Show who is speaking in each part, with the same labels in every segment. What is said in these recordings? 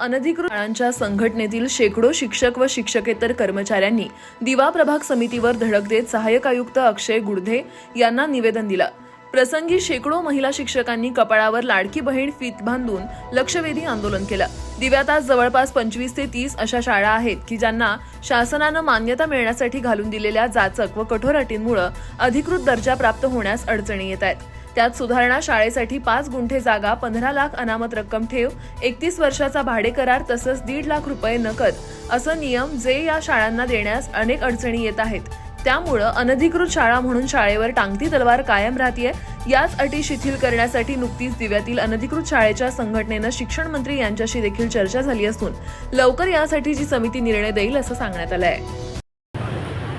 Speaker 1: अनधिकृत शाळांच्या संघटनेतील शेकडो शिक्षक व शिक्षकेतर कर्मचाऱ्यांनी दिवा प्रभाग समितीवर धडक देत सहाय्यक आयुक्त अक्षय गुडधे यांना निवेदन दिलं. प्रसंगी शेकडो महिला शिक्षकांनी कपाळावर लाडकी बहीण फीत बांधून लक्षवेधी आंदोलन केलं. दिव्यात आज जवळपास पंचवीस ते तीस अशा शाळा आहेत की ज्यांना शासनानं मान्यता मिळण्यासाठी घालून दिलेल्या जाचक व कठोर अटींमुळे अधिकृत दर्जा प्राप्त होण्यास अडचणी येत आहेत. त्यात सुधारणा शाळेसाठी पाच गुंठे जागा पंधरा लाख अनामत रक्कम ठेव एकतीस वर्षाचा भाडे करार तसंच दीड लाख रुपये नकद असं नियम जे या शाळांना देण्यास अनेक अडचणी येत आहेत. त्यामुळं अनधिकृत शाळा म्हणून शाळेवर टांगती तलवार कायम राहतीये याच अटी शिथिल करण्यासाठी नुकतीच दिव्यातील अनधिकृत शाळेच्या संघटनेनं शिक्षण मंत्री यांच्याशी देखील चर्चा झाली असून लवकर यासाठीची समिती निर्णय देईल असं सांगण्यात आलं आहे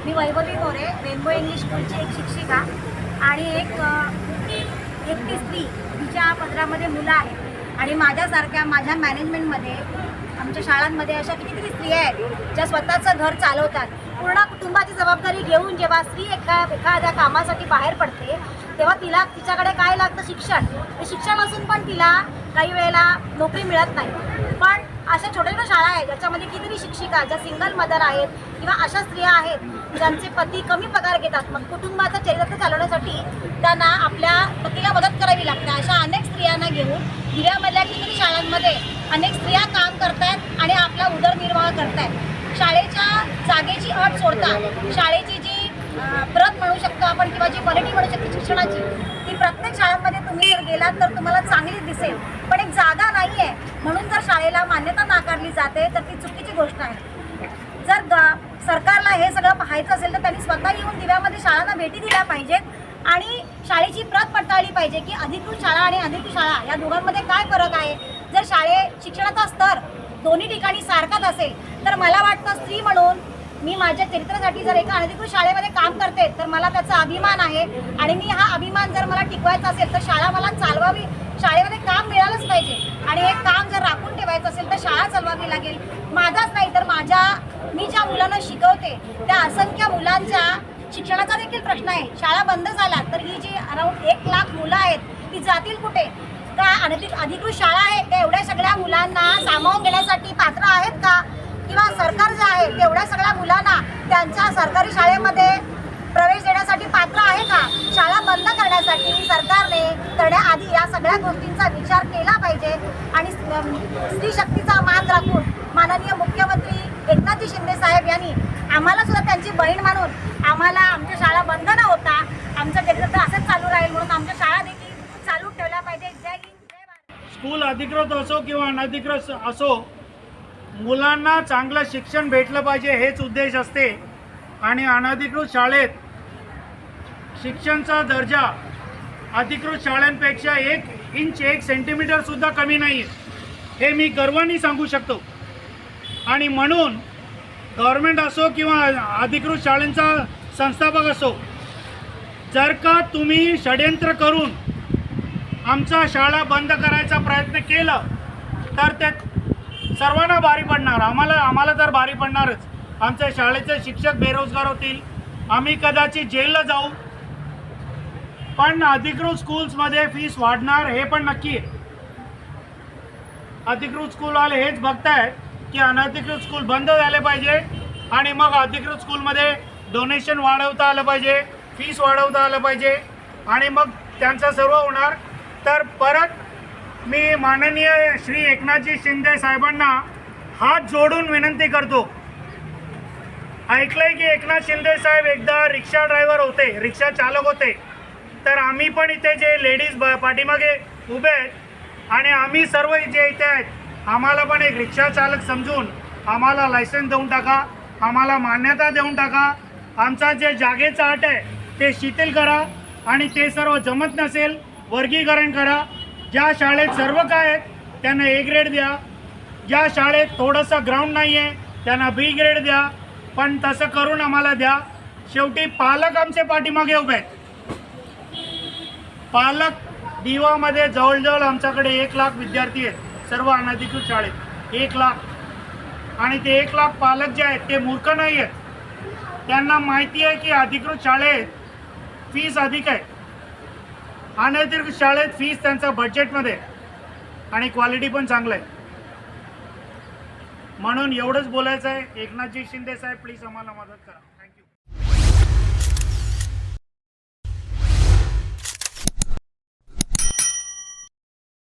Speaker 2: मी वैभवी मोरे रेनबो इंग्लिश स्कूलची एक शिक्षिका आणि एक एकटी स्त्री तिच्या पदरामध्ये मुलं आहेत. आणि माझ्यासारख्या माझ्या मॅनेजमेंटमध्ये आमच्या शाळांमध्ये अशा कितीतरी स्त्रिया आहेत ज्या स्वतःचं घर चालवतात. पूर्ण कुटुंबाची जबाबदारी घेऊन जेव्हा स्त्री एका एखाद्या कामासाठी बाहेर पडते तेव्हा तिला तिच्याकडे काय लागतं शिक्षण? ते शिक्षण असून पण तिला काही वेळेला नोकरी मिळत नाही. पण अशा छोट्या छोट्या शाळा आहेत ज्याच्यामध्ये कितीतरी शिक्षिका ज्या सिंगल मदर आहेत किंवा अशा स्त्रिया आहेत ज्यांचे पती कमी पगार घेतात. मग कुटुंबाचं चरित्र चालवण्यासाठी त्यांना आपल्या पतीला मदत करावी लागते. अशा अनेक स्त्रियांना घेऊन दिव्यामधल्या कितीतरी शाळांमध्ये अनेक स्त्रिया काम करतायत आणि आपला उदरनिर्वाह करतायत. शाळेच्या जागेची अट सोडता शाळेची प्रत म्हणू शकतो आपण किंवा जी क्वालिटी म्हणू शकतो शिक्षणाची ती प्रत्येक शाळांमध्ये तुम्ही जर गेलात तर तुम्हाला चांगली दिसेल. पण एक जागा नाही आहे म्हणून जर शाळेला मान्यता नाकारली जाते तर ती चुकीची गोष्ट आहे. जर सरकारला हे सगळं पाहायचं असेल तर त्यांनी स्वतः येऊन दिव्यामध्ये शाळांना भेटी दिल्या पाहिजेत आणि शाळेची प्रत पडताळली पाहिजे की अधिकृत शाळा आणि अधिकृत शाळा या दोघांमध्ये काय फरक आहे. जर शाळे शिक्षणाचा स्तर दोन्ही ठिकाणी सारखाच असेल तर मला वाटतं स्त्री म्हणून मी माझ्या चरित्रासाठी जर एका अनधिकृत शाळेमध्ये काम करते तर मला त्याचा अभिमान आहे. आणि मी हा अभिमान जर मला टिकवायचा असेल तर शाळा मला चालवावी. शाळेमध्ये काम मिळालंच पाहिजे. आणि हे काम जर राखून ठेवायचं असेल तर शाळा चालवावी लागेल. माझाच नाही तर माझ्या मी ज्या मुलांना शिकवते त्या असंख्य मुलांच्या शिक्षणाचा देखील प्रश्न आहे. शाळा बंद झाल्या तर ही जी अराऊंड एक लाख मुलं आहेत ती जातील कुठे? का अनधिक अधिकृत शाळा आहे? त्या एवढ्या सगळ्या मुलांना सामावून घेण्यासाठी पात्र आहेत का? किंवा सरकार जे आहे तेवढ्या सगळ्या मुलांना त्यांच्या सरकारी शाळेमध्ये प्रवेश देण्यासाठी पात्र आहे का? शाळा बंद करण्यासाठी सरकारने करण्याआधी या सगळ्या गोष्टींचा विचार केला पाहिजे. आणि स्त्री शक्तीचा मान राखून माननीय मुख्यमंत्री एकनाथजी शिंदे साहेब यांनी आम्हाला सुद्धा त्यांची बहीण मानून आम्हाला आमच्या शाळा बंद न होता आमचं चरित्र असंच चालू राहील म्हणून आमच्या शाळा देखील चालू ठेवल्या पाहिजे जय हिंद जय
Speaker 3: स्कूल अधिकृत असो किंवा अनधिकृत असो मुलांना चांगलं शिक्षण भेटलं पाहिजे हेच उद्देश असते. आणि अनधिकृत शाळेत शिक्षणचा दर्जा अधिकृत शाळांपेक्षा एक इंच एक सेंटीमीटरसुद्धा कमी नाही. आहे हे मी गर्वाने सांगू शकतो. आणि म्हणून गव्हर्मेंट असो किंवा अधिकृत शाळांचा संस्थापक असो जर का तुम्ही षडयंत्र करून आमचा शाळा बंद करायचा प्रयत्न केला तर ते सर्वांना भारी पडणार. आम्हाला आम्हाला तर भारी पडणारच. आमच्या शाळेचे शिक्षक बेरोजगार होतील. आम्ही कदाचित जेलला जाऊ. पण अधिकृत स्कूल्समध्ये फीस वाढणार हे पण नक्की आहे. अधिकृत स्कूलवाले हेच बघतायत की अनधिकृत स्कूल बंद झाले पाहिजे आणि मग अधिकृत स्कूलमध्ये डोनेशन वाढवता आलं पाहिजे फीस वाढवता आलं पाहिजे आणि मग त्यांचं सर्व होणार. तर परत मी माननीय श्री एकनाथजी शिंदे साहेबांना हात जोडून विनंती करतो. ऐकलंय की एकनाथ शिंदे साहेब एकदा रिक्षा ड्रायव्हर होते रिक्षा चालक होते. तर आम्ही पण इथे जे लेडीज ब पाठीमागे उभे आहेत आणि आम्ही सर्व जे इथे आहेत आम्हाला पण एक रिक्षा चालक समजून आम्हाला लायसन्स देऊन टाका आम्हाला मान्यता देऊन टाका. आमचा जे जागेचा अट आहे ते शिथिल करा आणि ते सर्व जमत नसेल वर्गीकरण करा. ज्या शाळेत सर्व काय आहेत त्यांना ए ग्रेड द्या. ज्या शाळेत थोडंसं ग्राउंड नाही आहे त्यांना बी ग्रेड द्या. पण तसं करून आम्हाला द्या. शेवटी पालक आमचे पाठीमागे उभे आहेत. पालक दिवामध्ये जवळजवळ आमच्याकडे एक लाख विद्यार्थी आहेत सर्व अनधिकृत शाळेत. एक लाख. आणि ते एक लाख पालक जे आहेत ते मूर्ख नाही आहेत त्यांना माहिती आहे की अधिकृत शाळेत फीस अधिक आहे. अनधिकृत शाळेत फीस त्यांचा बजेटमध्ये आणि क्वालिटी पण चांगलं आहे म्हणून एवढंच बोलायचं आहे एकनाथजी शिंदे साहेब प्लीज आम्हाला मदत करा.